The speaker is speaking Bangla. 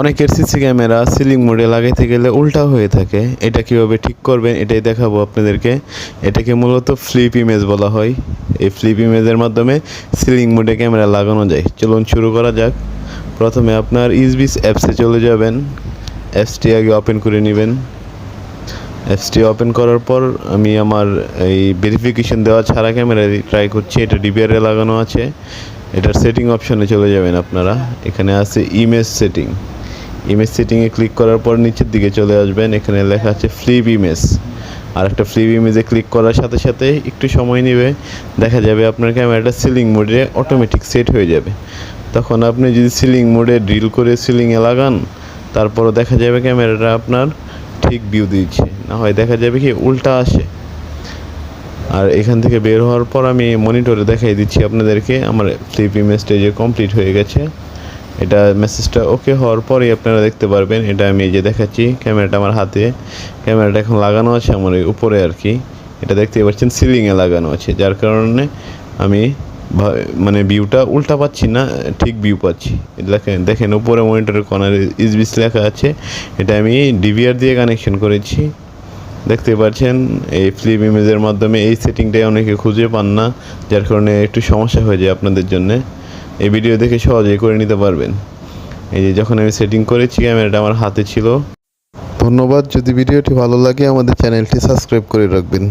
অনেকের সিসি ক্যামেরা সিলিং মোডে লাগাইতে গেলে উল্টা হয়ে থাকে। এটা কীভাবে ঠিক করবেন এটাই দেখাবো আপনাদেরকে। এটাকে মূলত ফ্লিপ ইমেজ বলা হয়। এই ফ্লিপ ইমেজের মাধ্যমে সিলিং মোডে ক্যামেরা লাগানো যায়। চলুন শুরু করা যাক। প্রথমে আপনার ইসবিস অ্যাপসে চলে যাবেন। অ্যাপসটি আগে ওপেন করে নেবেন। অ্যাপসটি ওপেন করার পর আমি আমার এই ভেরিফিকেশন দেওয়া ছাড়া ক্যামেরা ট্রাই করছি। এটা ডিবিআরে লাগানো আছে। এটার সেটিং অপশনে চলে যাবেন আপনারা। এখানে আছে ইমেজ সেটিং ইমেজ সেটিংয়ে ক্লিক করার পর নিচের দিকে চলে আসবেন। এখানে লেখা আছে ফ্লিপ ইমেজ আর একটা ফ্লিপ ইমেজে ক্লিক করার সাথে সাথে একটু সময় নেবে। দেখা যাবে আপনার ক্যামেরাটা সিলিং মোডে অটোমেটিক সেট হয়ে যাবে। তখন আপনি যদি সিলিং মোডে ড্রিল করে সিলিংয়ে লাগান, তারপরও দেখা যাবে ক্যামেরাটা আপনার ঠিক ভিউ দিচ্ছে। না হয় দেখা যাবে কি উল্টা আসে। আর এখান থেকে বের হওয়ার পর আমি মনিটরে দেখাই দিচ্ছি আপনাদেরকে। আমার ফ্লিপ ইমেজটা যে কমপ্লিট হয়ে গেছে। এটা মেসেজটা ওকে হওয়ার পরেই আপনারা দেখতে পারবেন। এটা আমি এই যে দেখাচ্ছি ক্যামেরাটা আমার হাতে। ক্যামেরাটা এখন লাগানো আছে আমার উপরে আর কি। এটা দেখতে পাচ্ছেন সিলিংয়ে লাগানো আছে। যার কারণে আমি মানে ভিউটা উল্টা পাচ্ছি না, ঠিক ভিউ পাচ্ছি। দেখেন দেখেন, উপরে মনিটরের কর্নারে ইসবিস লেখা আছে। এটা আমি ডিভিআর দিয়ে কানেকশন করেছি। দেখতে পাচ্ছেন, এই ফ্লিপ ইমেজের মাধ্যমে এই সেটিংটাই অনেকে খুঁজে পান না, যার কারণে একটু সমস্যা হয়ে যায় আপনাদের জন্য। এই ভিডিও দেখে সহজেই করে নিতে পারবেন। এই যে যখন আমি সেটিং করেছি ক্যামেরাটা আমার হাতে ছিল। ধন্যবাদ। যদি ভিডিওটি ভালো লাগে, আমাদের চ্যানেলটি সাবস্ক্রাইব করে রাখবেন।